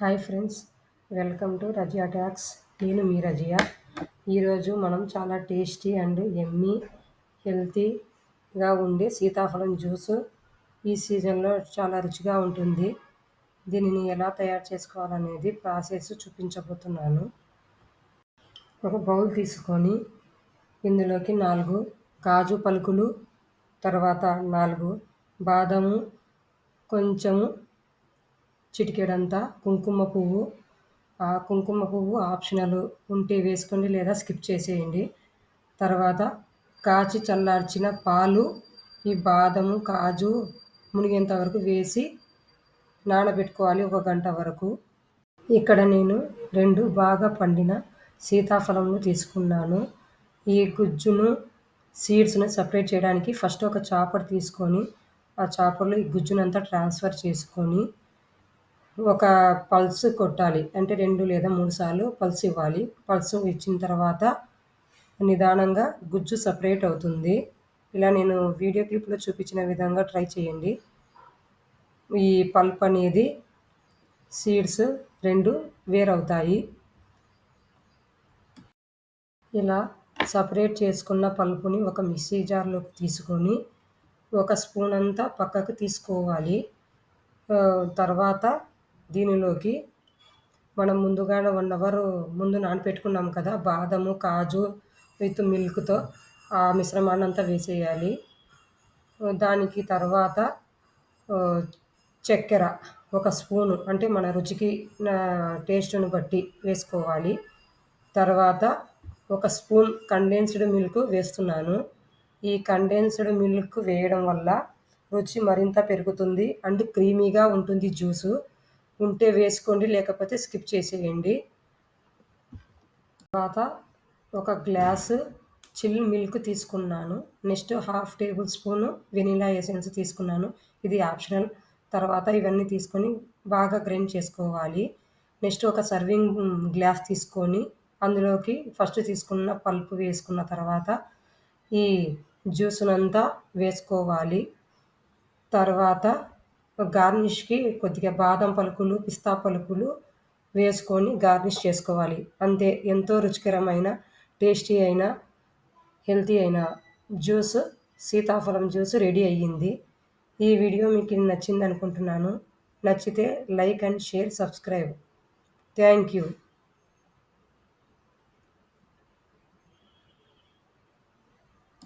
Hi friends welcome to Razia tax నేను మీ రజియా. ఈరోజు మనం చాలా టేస్టీ అండ్ ఎమ్మీ హెల్తీగా ఉండే సీతాఫలం జ్యూస్ ఈ సీజన్లో చాలా రుచిగా ఉంటుంది. దీనిని ఎలా తయారు చేసుకోవాలనేది ప్రాసెస్ చూపించబోతున్నాను. ఒక బౌల్ తీసుకొని ఇందులోకి నాలుగు కాజు పలుకులు తర్వాత నాలుగు బాదము కొంచెము చిటికెడంతా కుంకుమ పువ్వు. ఆ కుంకుమ పువ్వు ఆప్షనల్ ఉంటే వేసుకోండి లేదా స్కిప్ చేసేయండి. తర్వాత కాచి చల్లార్చిన పాలు ఈ బాదము కాజు మునిగేంత వరకు వేసి నానబెట్టుకోవాలి ఒక గంట వరకు. ఇక్కడ నేను రెండు బాగా పండిన సీతాఫలంను తీసుకున్నాను. ఈ గుజ్జును సీడ్స్ను సపరేట్ చేయడానికి ఫస్ట్ ఒక చాపర్ తీసుకొని ఆ చాపర్లో ఈ గుజ్జునంతా ట్రాన్స్ఫర్ చేసుకొని ఒక పల్స్ కొట్టాలి. అంటే రెండు లేదా మూడు సార్లు పల్స్ ఇవ్వాలి. పల్స్ ఇచ్చిన తర్వాత నిదానంగా గుజ్జు సపరేట్ అవుతుంది. ఇలా నేను వీడియో క్లిప్లో చూపించిన విధంగా ట్రై చేయండి. ఈ పల్ప్ అనేది సీడ్స్ రెండు వేరవుతాయి. ఇలా సపరేట్ చేసుకున్న పల్పుని ఒక మిక్సీ జార్లోకి తీసుకొని ఒక స్పూన్ అంతా పక్కకు తీసుకోవాలి. తర్వాత దీనిలోకి మనం ముందుగానే వన్ అవర్ ముందు నానపెట్టుకున్నాం కదా బాదము కాజు విత్ మిల్క్తో ఆ మిశ్రమాన్ని అంతా వేసేయాలి. దానికి తర్వాత చక్కెర ఒక స్పూను అంటే మన రుచికి టేస్ట్ను బట్టి వేసుకోవాలి. తర్వాత ఒక స్పూన్ కండెన్స్డ్ మిల్క్ వేస్తున్నాను. ఈ కండెన్స్డ్ మిల్క్ వేయడం వల్ల రుచి మరింత పెరుగుతుంది. అండ్ క్రీమీగా ఉంటుంది జ్యూసు. ఉంటే వేసుకోండి లేకపోతే స్కిప్ చేసేయండి. తర్వాత ఒక గ్లాసు చిల్ మిల్క్ తీసుకున్నాను. Next half table spoon vanilla essence తీసుకున్నాను. ఇది ఆప్షనల్. తర్వాత ఇవన్నీ తీసుకొని బాగా గ్రైండ్ చేసుకోవాలి. నెక్స్ట్ ఒక సర్వింగ్ గ్లాస్ తీసుకొని అందులోకి ఫస్ట్ తీసుకున్న పల్పు వేసుకున్న తర్వాత ఈ జ్యూస్నంతా వేసుకోవాలి. తర్వాత గార్నిష్కి కొద్దిగా బాదం పలుకులు పిస్తా పలుకులు వేసుకొని గార్నిష్ చేసుకోవాలి. అంతే ఎంతో రుచికరమైన టేస్టీ అయిన హెల్తీ అయిన జ్యూస్ సీతాఫలం జ్యూస్ రెడీ అయ్యింది. ఈ వీడియో మీకు నచ్చింది అనుకుంటున్నాను నచ్చితే like and share subscribe. Thank you.